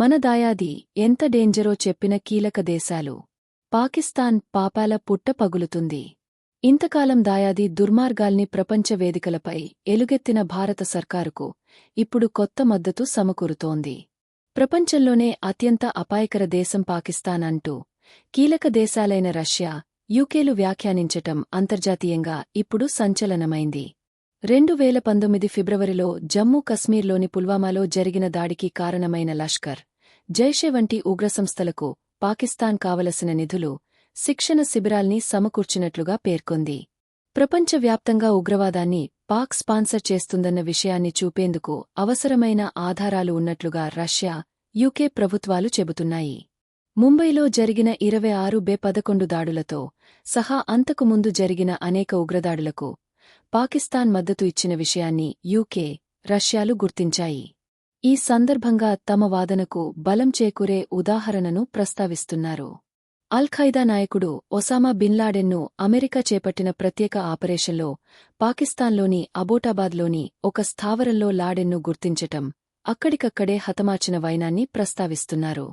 మన దాయాది ఎంత డేంజరో చెప్పిన కీలక దేశాలు. పాకిస్తాన్ పాపాల పుట్ట పగులుతుంది. ఇంతకాలం దాయాది దుర్మార్గాల్ని ప్రపంచ వేదికలపై ఎలుగెత్తిన భారత సర్కారుకు ఇప్పుడు కొత్త మద్దతు సమకూరుతోంది. ప్రపంచంలోనే అత్యంత అపాయకర దేశం పాకిస్తాన్ అంటూ కీలక దేశాలైన రష్యా యూకేలు వ్యాఖ్యానించటం అంతర్జాతీయంగా ఇప్పుడు సంచలనమైంది. రెండు వేల పంతొమ్మిది ఫిబ్రవరిలో జమ్మూ కశ్మీర్లోని పుల్వామాలో జరిగిన దాడికి కారణమైన లష్కర్ జైషే వంటి ఉగ్రసంస్థలకు పాకిస్తాన్ కావలసిన నిధులు శిక్షణ శిబిరాల్ని సమకూర్చినట్లుగా పేర్కొంది. ప్రపంచవ్యాప్తంగా ఉగ్రవాదాన్ని పాక్ స్పాన్సర్ చేస్తుందన్న విషయాన్ని చూపేందుకు అవసరమైన ఆధారాలు ఉన్నట్లుగా రష్యా యూకే ప్రభుత్వాలు చెబుతున్నాయి. ముంబైలో జరిగిన ఇరవై ఆరు బే పదకొండు దాడులతో సహా అంతకుముందు జరిగిన అనేక ఉగ్రదాడులకు పాకిస్తాన్ మద్దతు ఇచ్చిన విషయాన్ని యూకే రష్యాలు గుర్తించాయి. ఈ సందర్భంగా తమ వాదనకు బలం చేకూరే ఉదాహరణను ప్రస్తావిస్తున్నారు. అల్ ఖైదా నాయకుడు ఒసామా బిన్లాడెన్ను అమెరికా చేపట్టిన ప్రత్యేక ఆపరేషన్లో పాకిస్తాన్లోని అబోటాబాద్లోని ఒక స్థావరంలో లాడెన్ను గుర్తించటం అక్కడికక్కడే హతమార్చిన వైనాన్ని ప్రస్తావిస్తున్నారు.